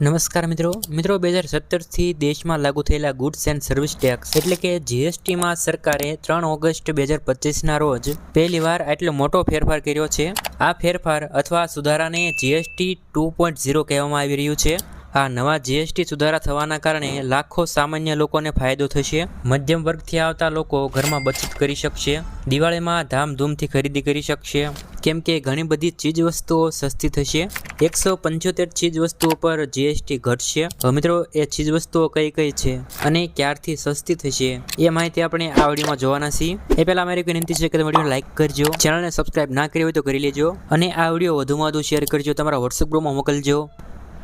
નમસ્કાર મિત્રો. મિત્રો, બે હજાર સત્તરથી દેશમાં લાગુ થયેલા ગુડ્સ એન્ડ સર્વિસ ટેક્સ એટલે કે જીએસટીમાં સરકારે ત્રણ ઓગસ્ટ બે હજાર પચીસના રોજ પહેલીવાર આટલો મોટો ફેરફાર કર્યો છે. આ ફેરફાર અથવા સુધારાને જીએસટી ટુ પોઈન્ટ ઝીરો કહેવામાં આવી રહ્યું છે. આ નવા જીએસટી સુધારા થવાના કારણે લાખો સામાન્ય લોકોને ફાયદો થશે. મધ્યમ વર્ગથી આવતા લોકો ઘરમાં બચત કરી શકશે. દિવાળીમાં ધામધૂમથી ખરીદી કરી શકશે. કેમ કે ઘણી બધી ચીજવસ્તુઓ સસ્તી થશે. એકસો પંચોતેર ચીજ વસ્તુઓ પર જીએસટી ઘટશે. મિત્રો, એ ચીજવસ્તુઓ કઈ કઈ છે અને ક્યારથી સસ્તી થશે, એ માહિતી આપણે આ વિડીયોમાં જોવાના છીએ. એ પહેલાં મારી વિનંતી છે કે તમે વીડિયો લાઇક કરજો. ચેનલને સબસ્ક્રાઇબ ના કરી હોય તો કરી લેજો. અને આ વીડિયો વધુમાં વધુ શેર કરજો. તમારા વોટ્સઅપ ગ્રુપમાં મોકલજો.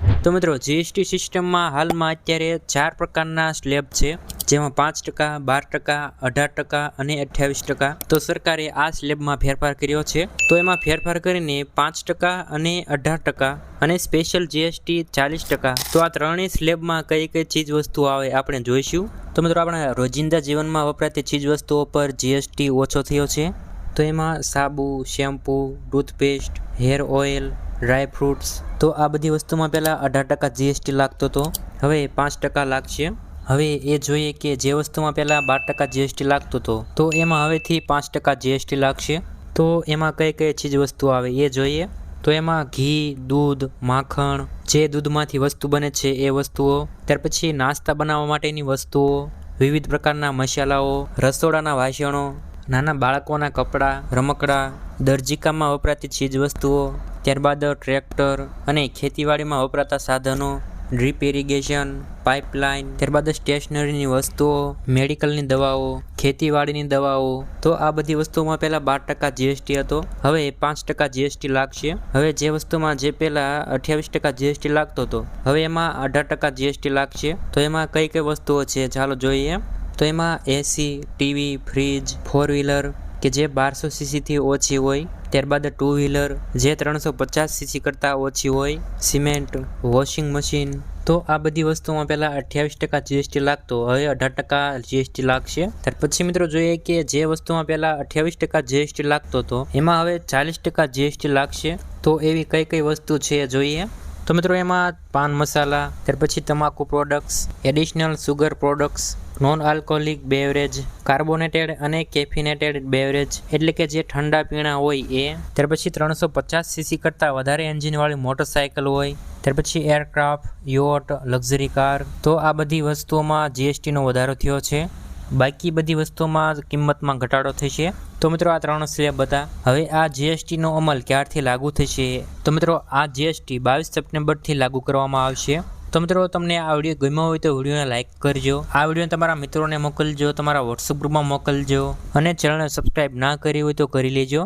તો મિત્રો જીએસટી સિસ્ટમમાં હાલમાં અત્યારે ચાર પ્રકારના સ્લેબ છે, જેમાં પાંચ ટકા, બાર ટકા, અઢાર ટકા અને અઠ્યાવીસ ટકા. તો સરકારે આ સ્લેબમાં ફેરફાર કર્યો છે. તો એમાં ફેરફાર કરીને પાંચ ટકા અને અઢાર ટકા અને સ્પેશિયલ જીએસટી ચાલીસ ટકા. તો આ ત્રણેય સ્લેબમાં કઈ કઈ ચીજ વસ્તુ આવે આપણે જોઈશું. તો મિત્રો, આપણા રોજિંદા જીવનમાં વપરાતી ચીજ વસ્તુઓ પર જીએસટી ઓછો થયો છે. તો એમાં સાબુ, shampoo, toothpaste, hair oil, dry fruits, તો આ બધી વસ્તુમાં પહેલાં અઢાર ટકા જીએસટી લાગતો હતો હવે પાંચ ટકા લાગશે. હવે એ જોઈએ કે જે વસ્તુમાં પહેલાં બાર ટકા જીએસટી લાગતો હતો તો એમાં હવેથી પાંચ ટકા જીએસટી લાગશે. તો એમાં કઈ કઈ ચીજ વસ્તુ આવે એ જોઈએ. તો એમાં ઘી, દૂધ, માખણ, જે દૂધમાંથી વસ્તુ બને છે એ વસ્તુઓ, ત્યાર પછી નાસ્તા બનાવવા માટેની વસ્તુઓ, વિવિધ પ્રકારના મસાલાઓ, રસોડાના વાસણો નાના બાળકોના કપડાં, રમકડાં, દરજીકામાં વપરાતી ચીજ વસ્તુઓ ત્યારબાદ ટ્રેક્ટર અને ખેતીવાડીમાં વપરાતા સાધનો, ડ્રીપ ઇરિગેશન, પાઇપલાઇન, ત્યારબાદ સ્ટેશનરીની વસ્તુઓ, મેડિકલની દવાઓ, ખેતીવાડીની દવાઓ. તો આ બધી વસ્તુઓમાં પહેલાં બાર ટકા જીએસટી હતો. હવે પાંચ ટકા જીએસટી લાગશે. હવે જે વસ્તુમાં જે પહેલાં અઠ્યાવીસ ટકા જીએસટી લાગતો હતો, હવે એમાં અઢાર ટકા જીએસટી લાગશે. તો એમાં કઈ કઈ વસ્તુઓ છે? ચાલો જોઈએ. તો એમાં AC TV fridge four wheeler કે જે બારસો સીસીથી ઓછી હોય, ત્યારબાદ ટુ વ્હીલર જે ત્રણસો પચાસ સીસી કરતાં ઓછી હોય સિમેન્ટ વોશિંગ મશીન તો આ બધી વસ્તુમાં પહેલાં અઠ્યાવીસ ટકા જીએસટી લાગતો, હવે અઢાર ટકા જીએસટી લાગશે. ત્યાર પછી મિત્રો જોઈએ કે જે વસ્તુમાં પહેલાં અઠ્યાવીસ ટકા જીએસટી લાગતો હતો, એમાં હવે ચાલીસ ટકા જીએસટી લાગશે. તો એવી કઈ કઈ વસ્તુ છે જોઈએ? તો મિત્રો એમાં પાન મસાલા, ત્યાર પછી તમાકુ products additional sugar products non alcoholic beverage carbonated અને કેફિનેટેડ બેવરેજ એટલે કે જે ઠંડા પીણા હોય એ. ત્યાર પછી ત્રણસો પચાસ સીસી કરતાં વધારે એન્જિનવાળી મોટરસાયકલ હોય. ત્યાર પછી એરક્રાફ્ટ યોટ લક્ઝરી કાર તો આ બધી વસ્તુઓમાં જીએસટીનો વધારો થયો છે. બાકી બધી વસ્તુઓમાં કિંમતમાં ઘટાડો થશે. તો મિત્રો આ ત્રણ સ્લેબ હતા. હવે આ જીએસટીનો અમલ ક્યારથી લાગુ થશે? તો મિત્રો આ જીએસટી બાવીસ સપ્ટેમ્બરથી લાગુ કરવામાં આવશે. તો મિત્રો, તમને આ વીડિયો ગમ્યો હોય તો વિડીયોને લાઇક કરજો. આ વીડિયો તમારા મિત્રોને મોકલજો, તમારા વોટ્સઅપ ગ્રુપમાં મોકલજો અને ચેનલને સબસ્ક્રાઈબ ના કરી હોય તો કરી લેજો.